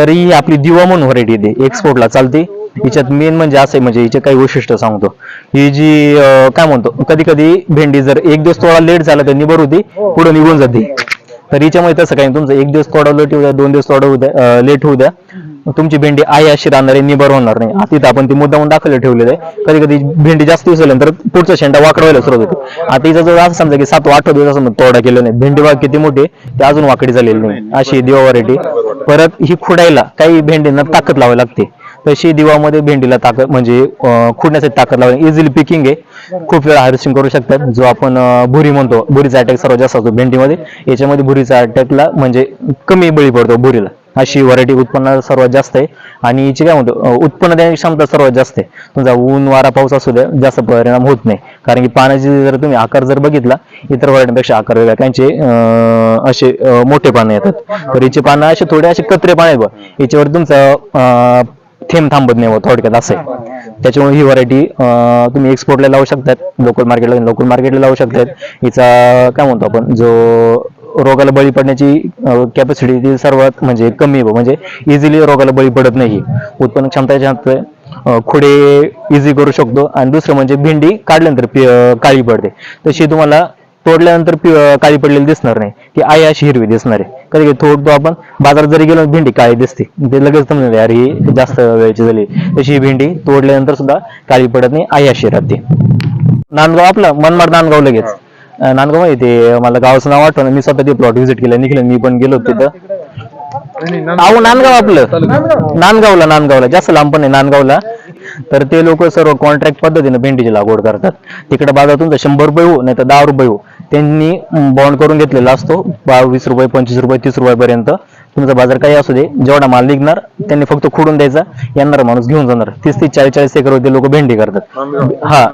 तर ही आपली दिवा म्हणून व्हरायटी येते. एक्सपोर्टला चालते. हिच्यात मेन म्हणजे असं आहे म्हणजे हिचे काही वैशिष्ट्य सांगतो. ही जी काय म्हणतो कधी कधी भेंडी जर एक दिवस थोडा लेट झाला तर निबर होती पुढे निघून जाते. तर हिच्यामध्ये तसं काही तुमचं एक दिवस थोडा लेट होऊ द्या दोन दिवस थोडा होऊ द्या लेट होऊ द्या. तुमची भेंडी आहे अशी राहणार आहे निबर होणार नाही. आता आपण ती मुद्दामून दाखवलं ठेवलेलं आहे. कधी कधी भेंडी जास्त दिवस झाल्यानंतर पुढचा शेंडा वाकडवायला सुरुवात होते. आता हिचं जर असं समजा की सात आठ दिवस असं तोडा केलं नाही. भेंडी वाघ किती मोठी ती अजून वाकडी झालेली नाही. अशी दिवा व्हरायटी परत ही खुडायला काही भेंडींना ताकद लावावी लागते. तशी दिवामध्ये भेंडीला ताकद म्हणजे खुडण्यासाठी ताकद लावावी इझिली पिकिंग आहे. खूप वेळा हार्वेस्टिंग करू शकतात. जो आपण भुरी म्हणतो भुरीचा अटॅक सर्वात जास्त असतो भेंडीमध्ये. याच्यामध्ये भुरीचा अटॅकला म्हणजे कमी बळी पडतो भुरीला. अशी व्हरायटी उत्पन्न सर्वात जास्त आहे. आणि हिची काय म्हणतो उत्पन्न देण्याची क्षमता सर्वात जास्त आहे. तुमचा ऊन वारा पाऊस असू द्या जास्त परिणाम होत नाही. कारण की पाण्याचे जर तुम्ही आकार जर बघितला इतर व्हरायटीपेक्षा आकार वेगळा. त्यांचे असे मोठे पानं येतात. तर हिचे पानं असे थोडे असे कत्रे पानं आहेत याच्यावर तुमचं थेंब थांबत नाही थोडक्यात असं आहे. त्याच्यामुळे ही व्हरायटी तुम्ही एक्सपोर्टला लावू शकतात लोकल मार्केटला लोकल मार्केटला लावू शकतात. हिचा काय म्हणतो आपण जो रोगाला बळी पडण्याची कॅपॅसिटी ती सर्वात म्हणजे कमी. म्हणजे इझिली रोगाला बळी पडत नाही उत्पन्न क्षमता अं, खुडे इझी करू शकतो. आणि दुसरं म्हणजे भेंडी काढल्यानंतर काळी पडते. तशी तुम्हाला तोडल्यानंतर काळी पडलेली दिसणार नाही. ती आहे अशी हिरवी दिसणार आहे. कधी कधी तोडतो आपण बाजारात जरी गेलो भेंडी काळी दिसते. ते लगेच समजून यार ही जास्त वेळची झाली. तशी ही भेंडी तोडल्यानंतर सुद्धा काळी पडत नाही आहे अशी राहते. नांदगाव आपलं मनमाड नांदगाव लगेच. नांदगाव माहिती ते मला गावाचं नाव आठवण मी स्वतः ते प्लॉट व्हिजिट केलं निघलं मी पण गेलो तिथं. अहो नांदगाव आपलं. नांदगावला नांदगावला. जास्त लांब पण आहे नांदगावला. तर ते लोक सर्व कॉन्ट्रॅक्ट पद्धतीने भेंडीची लागवड करतात. तिकडे बाजार तुमचा शंभर रुपये हो नाही तर दहा रुपये हो त्यांनी बॉन्ड करून घेतलेला असतो बावीस रुपये पंचवीस रुपये तीस रुपयापर्यंत. तुमचा बाजार काही असू दे जेवढा माल निघणार त्यांनी फक्त खोडून द्यायचा येणार माणूस घेऊन जाणार. तीस तीस चाळीस चाळीस एकर लोक भेंडी करतात. हा.